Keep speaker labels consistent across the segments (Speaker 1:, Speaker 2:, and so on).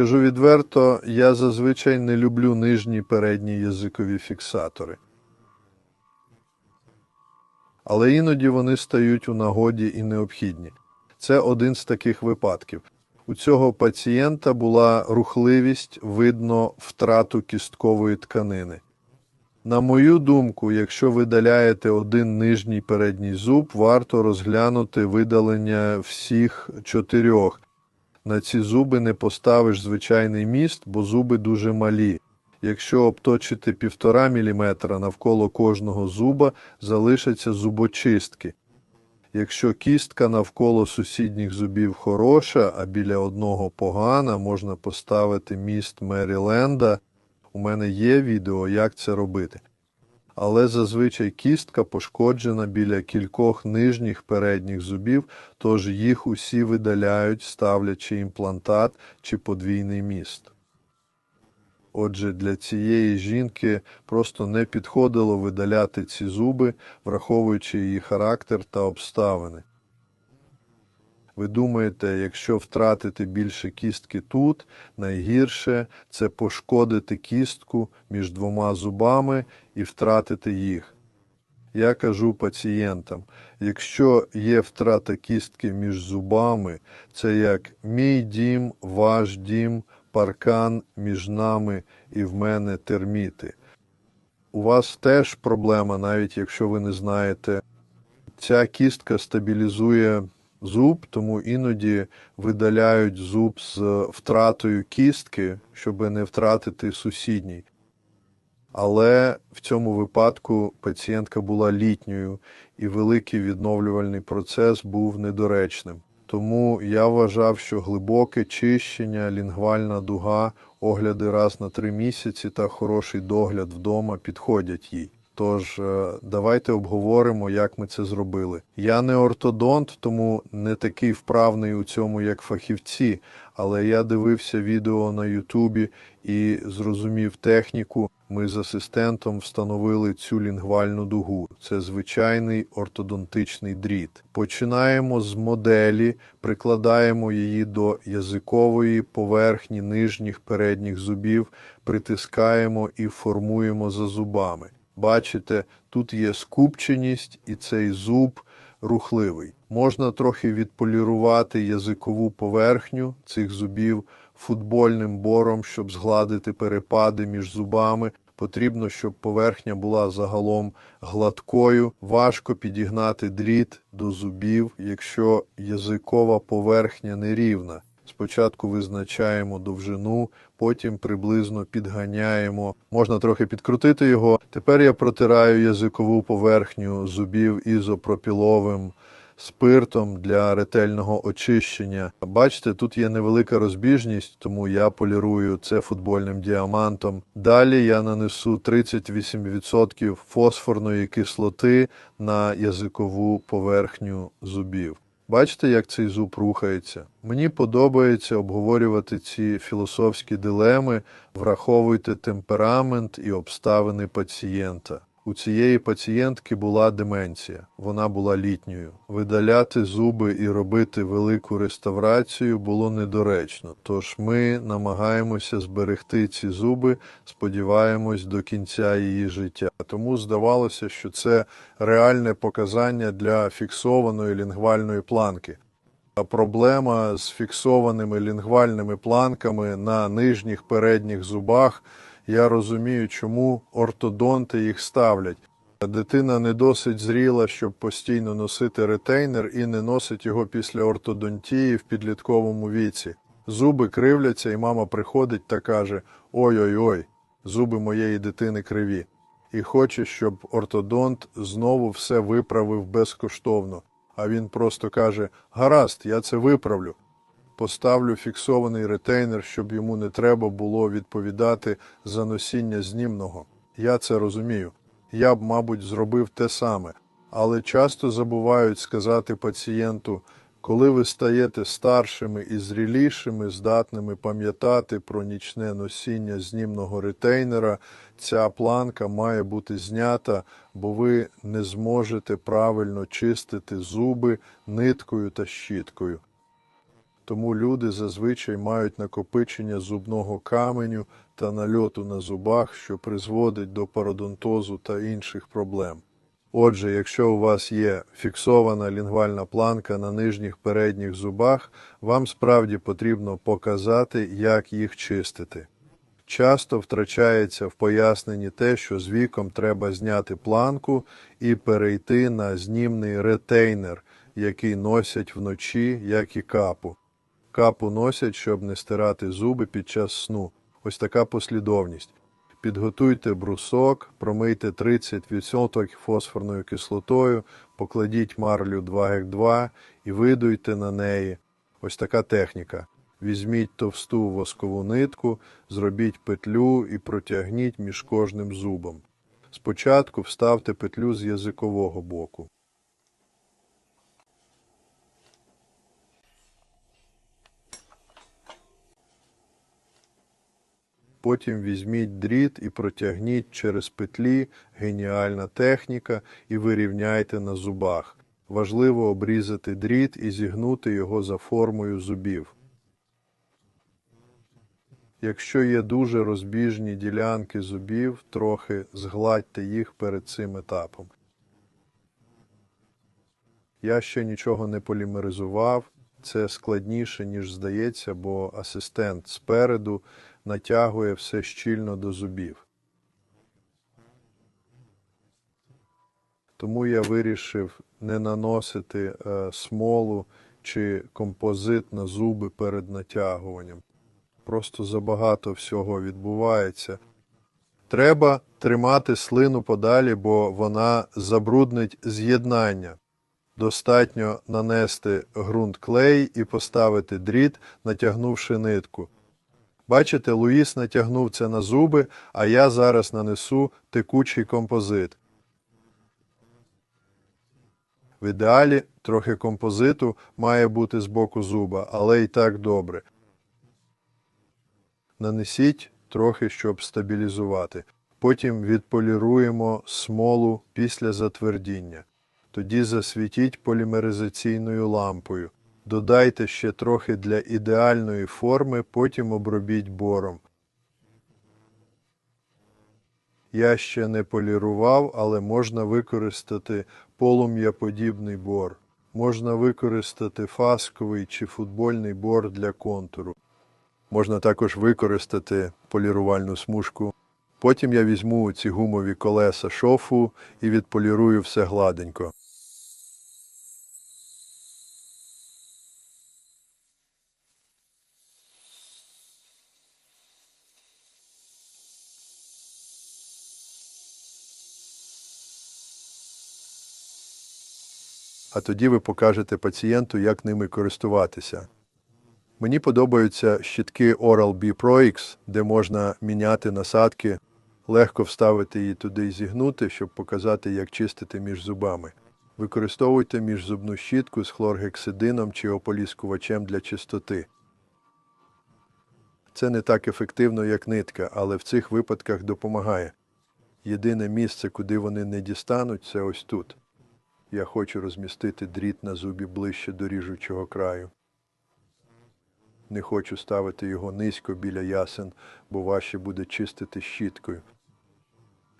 Speaker 1: Скажу відверто, я зазвичай не люблю нижні передні язикові фіксатори. Але іноді вони стають у нагоді і необхідні. Це один з таких випадків. У цього пацієнта була рухливість, видно втрату кісткової тканини. На мою думку, якщо видаляєте один нижній передній зуб, варто розглянути видалення всіх чотирьох. На ці зуби не поставиш звичайний міст, бо зуби дуже малі. Якщо обточити 1,5 мм навколо кожного зуба, залишаться зубочистки. Якщо кістка навколо сусідніх зубів хороша, а біля одного погана, можна поставити міст Меріленда. У мене є відео, як це робити. Але зазвичай кістка пошкоджена біля кількох нижніх передніх зубів, тож їх усі видаляють, ставлячи імплантат чи подвійний міст. Отже, для цієї жінки просто не підходило видаляти ці зуби, враховуючи її характер та обставини. Ви думаєте, якщо втратити більше кістки тут, найгірше це пошкодити кістку між двома зубами і втратити їх. Я кажу пацієнтам, якщо є втрата кістки між зубами, це як мій дім, ваш дім, паркан між нами і в мене терміти. У вас теж проблема, навіть якщо ви не знаєте. Ця кістка стабілізує зуб, тому іноді видаляють зуб з втратою кістки, щоб не втратити сусідній. Але в цьому випадку пацієнтка була літньою і великий відновлювальний процес був недоречним. Тому я вважав, що глибоке чищення, лінгвальна дуга, огляди раз на три місяці та хороший догляд вдома підходять їй. Тож е, давайте обговоримо, як ми це зробили. Я не ортодонт, тому не такий вправний у цьому, як фахівці, але я дивився відео на Ютубі і зрозумів техніку. Ми з асистентом встановили цю лінгвальну дугу. Це звичайний ортодонтичний дріт. Починаємо з моделі, прикладаємо її до язикової поверхні нижніх передніх зубів, притискаємо і формуємо за зубами. Бачите, тут є скупченість і цей зуб рухливий. Можна трохи відполірувати язикову поверхню цих зубів футбольним бором, щоб згладити перепади між зубами. Потрібно, щоб поверхня була загалом гладкою. Важко підігнати дріт до зубів, якщо язикова поверхня нерівна. Спочатку визначаємо довжину, потім приблизно підганяємо. Можна трохи підкрутити його. Тепер я протираю язикову поверхню зубів ізопропіловим спиртом для ретельного очищення. Бачите, тут є невелика розбіжність, тому я полірую це футбольним діамантом. Далі я нанесу 38% фосфорної кислоти на язикову поверхню зубів. Бачите, як цей зуб рухається? Мені подобається обговорювати ці філософські дилеми, враховуйте темперамент і обставини пацієнта. У цієї пацієнтки була деменція, вона була літньою. Видаляти зуби і робити велику реставрацію було недоречно, тож ми намагаємося зберегти ці зуби, сподіваємось, до кінця її життя. Тому здавалося, що це реальне показання для фіксованої лінгвальної планки. Проблема з фіксованими лінгвальними планками на нижніх передніх зубах. Я розумію, чому ортодонти їх ставлять. Дитина не досить зріла, щоб постійно носити ретейнер і не носить його після ортодонтії в підлітковому віці. Зуби кривляться, і мама приходить та каже: Ой-ой-ой, зуби моєї дитини криві. І хоче, щоб ортодонт знову все виправив безкоштовно. А він просто каже: Гаразд, я це виправлю поставлю фіксований ретейнер, щоб йому не треба було відповідати за носіння знімного. Я це розумію. Я б, мабуть, зробив те саме, але часто забувають сказати пацієнту, коли ви стаєте старшими і зрілішими, здатними пам'ятати про нічне носіння знімного ретейнера, ця планка має бути знята, бо ви не зможете правильно чистити зуби ниткою та щіткою. Тому люди зазвичай мають накопичення зубного каменю та нальоту на зубах, що призводить до пародонтозу та інших проблем. Отже, якщо у вас є фіксована лінгвальна планка на нижніх передніх зубах, вам справді потрібно показати, як їх чистити. Часто втрачається в поясненні те, що з віком треба зняти планку і перейти на знімний ретейнер, який носять вночі, як і капу. Капу носять, щоб не стирати зуби під час сну. Ось така послідовність. Підготуйте брусок, промийте 30% фосфорною кислотою, покладіть марлю 2 г 2 і видуйте на неї. Ось така техніка. Візьміть товсту воскову нитку, зробіть петлю і протягніть між кожним зубом. Спочатку вставте петлю з язикового боку. Потім візьміть дріт і протягніть через петлі, геніальна техніка, і вирівняйте на зубах. Важливо обрізати дріт і зігнути його за формою зубів. Якщо є дуже розбіжні ділянки зубів, трохи згладьте їх перед цим етапом. Я ще нічого не полімеризував. Це складніше, ніж здається, бо асистент спереду натягує все щільно до зубів. Тому я вирішив не наносити е, смолу чи композит на зуби перед натягуванням. Просто забагато всього відбувається. Треба тримати слину подалі, бо вона забруднить з'єднання. Достатньо нанести ґрунт клей і поставити дріт, натягнувши нитку. Бачите, Луїс натягнув це на зуби, а я зараз нанесу текучий композит. В ідеалі трохи композиту має бути з боку зуба, але і так добре. Нанесіть трохи, щоб стабілізувати. Потім відполіруємо смолу після затвердіння. Тоді засвітіть полімеризаційною лампою. Додайте ще трохи для ідеальної форми, потім обробіть бором. Я ще не полірував, але можна використати полум'яподібний бор. Можна використати фасковий чи футбольний бор для контуру. Можна також використати полірувальну смужку. Потім я візьму ці гумові колеса шофу і відполірую все гладенько. А тоді ви покажете пацієнту, як ними користуватися. Мені подобаються щітки Oral-B Pro X, де можна міняти насадки, легко вставити її туди і зігнути, щоб показати, як чистити між зубами. Використовуйте міжзубну щітку з хлоргексидином чи ополіскувачем для чистоти. Це не так ефективно, як нитка, але в цих випадках допомагає. Єдине місце, куди вони не дістануть, це ось тут. Я хочу розмістити дріт на зубі ближче до ріжучого краю. Не хочу ставити його низько біля ясен, бо важче буде чистити щіткою.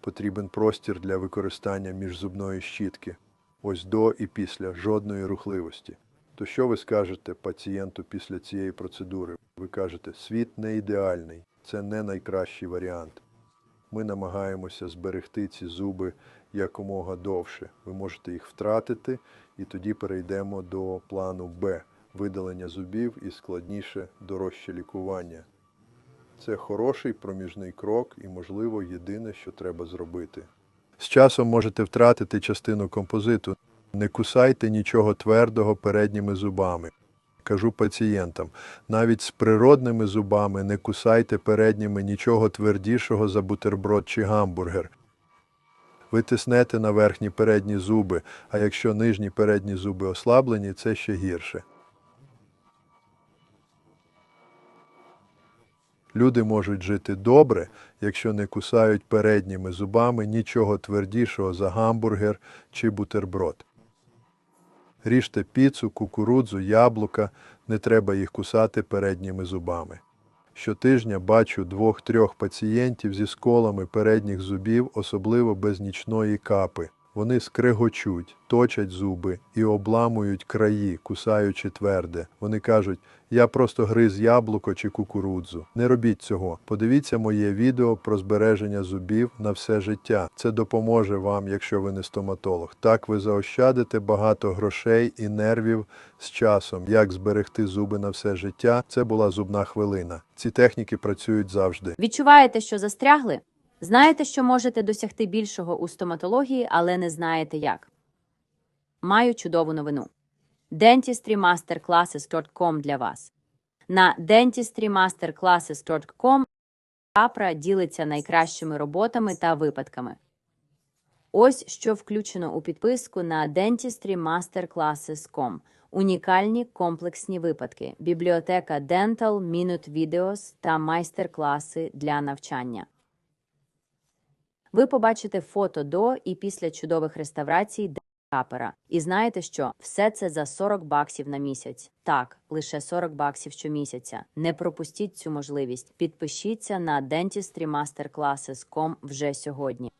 Speaker 1: Потрібен простір для використання міжзубної щітки. Ось до і після жодної рухливості. То що ви скажете пацієнту після цієї процедури? Ви кажете, світ не ідеальний, це не найкращий варіант. Ми намагаємося зберегти ці зуби якомога довше. Ви можете їх втратити, і тоді перейдемо до плану Б видалення зубів і складніше дорожче лікування. Це хороший проміжний крок і, можливо, єдине, що треба зробити. З часом можете втратити частину композиту. Не кусайте нічого твердого передніми зубами. Кажу пацієнтам, навіть з природними зубами не кусайте передніми нічого твердішого за бутерброд чи гамбургер. Ви тиснете на верхні передні зуби, а якщо нижні передні зуби ослаблені, це ще гірше. Люди можуть жити добре, якщо не кусають передніми зубами нічого твердішого за гамбургер чи бутерброд. Ріжте піцу, кукурудзу, яблука, не треба їх кусати передніми зубами. Щотижня бачу двох-трьох пацієнтів зі сколами передніх зубів, особливо без нічної капи. Вони скрегочуть, точать зуби і обламують краї, кусаючи тверде. Вони кажуть: я просто гриз яблуко чи кукурудзу. Не робіть цього. Подивіться моє відео про збереження зубів на все життя. Це допоможе вам, якщо ви не стоматолог. Так ви заощадите багато грошей і нервів з часом. Як зберегти зуби на все життя? Це була зубна хвилина. Ці техніки працюють завжди.
Speaker 2: Відчуваєте, що застрягли? Знаєте, що можете досягти більшого у стоматології, але не знаєте як. Маю чудову новину. dentistrymasterclasses.com для вас. На dentistrymasterclasses.com Капра ділиться найкращими роботами та випадками. Ось що включено у підписку на dentistrymasterclasses.com. Унікальні комплексні випадки, бібліотека Dental, Minute Videos та майстер-класи для навчання. Ви побачите фото до і після чудових реставрацій капера. І знаєте що? Все це за 40 баксів на місяць. Так, лише 40 баксів щомісяця. Не пропустіть цю можливість. Підпишіться на dentistrymasterclasses.com вже сьогодні.